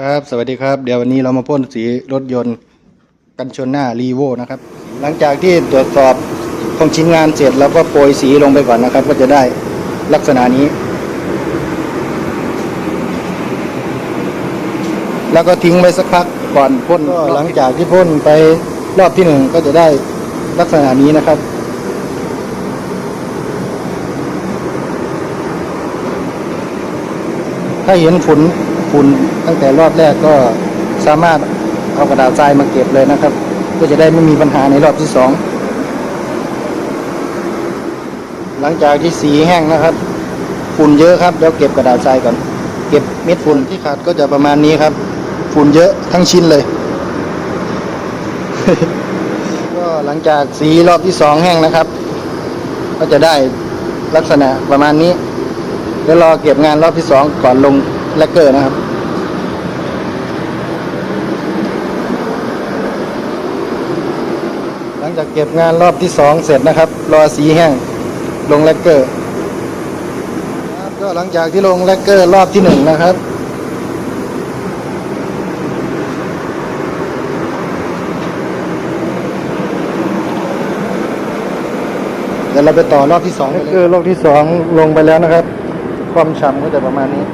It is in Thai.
ครับ สวัสดีครับ เดี๋ยววันนี้เรามาพ่นสีรถยนต์กันชนหน้ารีโวนะครับ หลังจากที่ตรวจสอบของชิ้นงานเสร็จ แล้วก็โปรยสีลงไปก่อนนะครับ ก็จะได้ลักษณะนี้ แล้วก็ทิ้งไว้สักพักก่อนพ่นก็หลังจากที่พ่นไปรอบที่หนึ่งก็จะได้ลักษณะนี้นะครับถ้าเห็นฝุ่น ฝุ่นตั้งแต่รอบแรกก็สามารถเอากระดาษทรายมาเก็บเลยนะครับก็จะได้ไม่มีปัญหาในรอบที่สองหลังจากที่สีแห้งนะครับฝุ่นเยอะครับเดี๋ยวเก็บกระดาษทรายก่อน เก็บเม็ดฝุ่นที่ขาดก็จะประมาณนี้ครับ ฝุ่นเยอะทั้งชิ้นเลย ก็หลังจากสีรอบที่สองแห้งนะครับ ก็จะได้ลักษณะประมาณนี้ เดี๋ยวรอเก็บงานรอบที่สองก่อนลงแลกเกอร์นะครับ หลัง จากเก็บงานรอบที่สองเสร็จนะครับ รอสีแห้ง ลงแลกเกอร์ก็หลังจากที่ลงแลกเกอร์รอบที่หนึ่งนะครับเดี๋ยวเราไปต่อรอบที่สองแลกเกอร์รอบที่สองลงไปแล้วนะครับ ความฉ่ำก็จะประมาณนี้